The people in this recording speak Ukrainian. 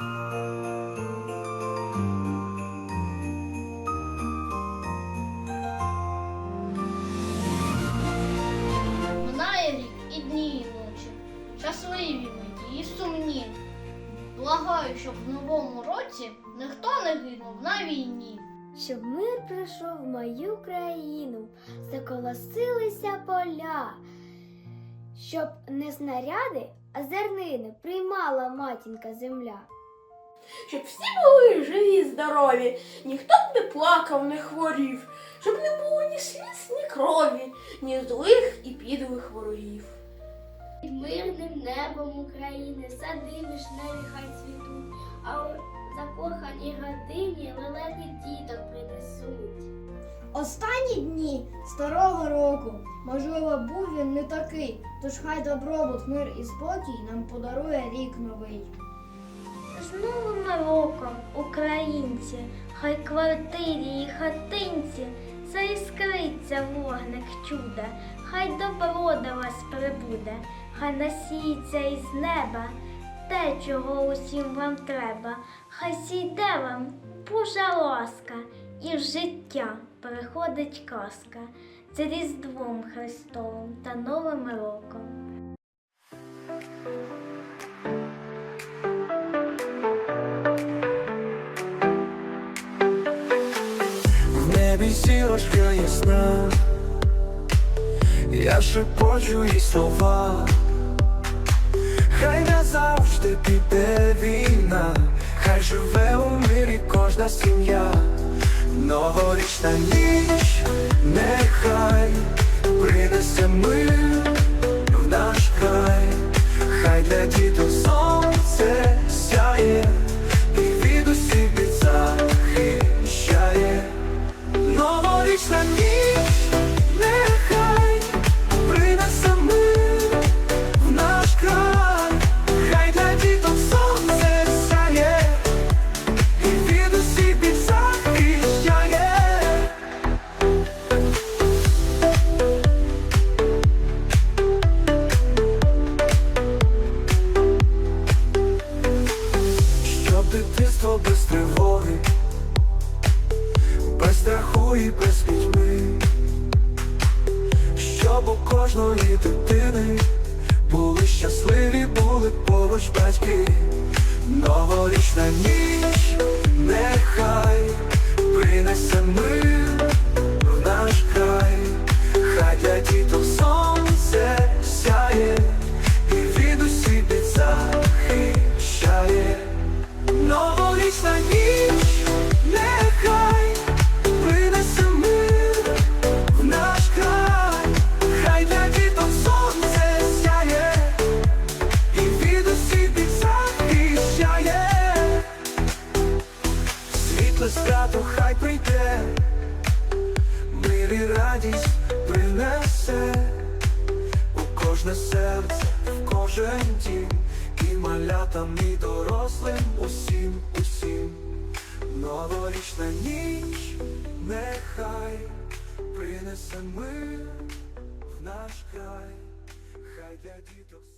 Минає рік і дні, і ночі, щасливі ми і сумні. Благаю, щоб в новому році ніхто не гинув на війні. Щоб мир прийшов в мою країну, заколосилися поля, щоб не снаряди, а зернини приймала матінка земля. Щоб всі були живі, і здорові, ніхто б не плакав, не хворів, щоб не було ні сліз, ні крові, ні злих і підлих ворогів. Під мирним небом України сади вишневі хай цвітуть, а у закоханій годині лелеки діток принесуть. Останні дні старого року, можливо, був він не такий, тож хай добробут, мир і спокій нам подарує рік новий. З новим роком, українці, хай квартирі і хатинці заіскриться вогник чуда, хай добро до вас прибуде, хай насіється із неба те, чого усім вам треба, хай сійде вам Божа ласка, і в життя приходить казка. Це Різдвом Христовим та Новим роком. Небі зірочка ясна, я шепочу їй слова, хай назавжди піде війна, хай живе у мирі кожна сім'я, новорічна ніч, нехай страху і без пітьми, щоб у кожної дитини були щасливі, були поруч батьки, новорічна ніч, нехай принесе мир радість принесе у кожне серце, в кожен дім, і малятам, і дорослим, усім, усім. Новорічна ніч, нехай принесе мир в наш край, хай для дітей.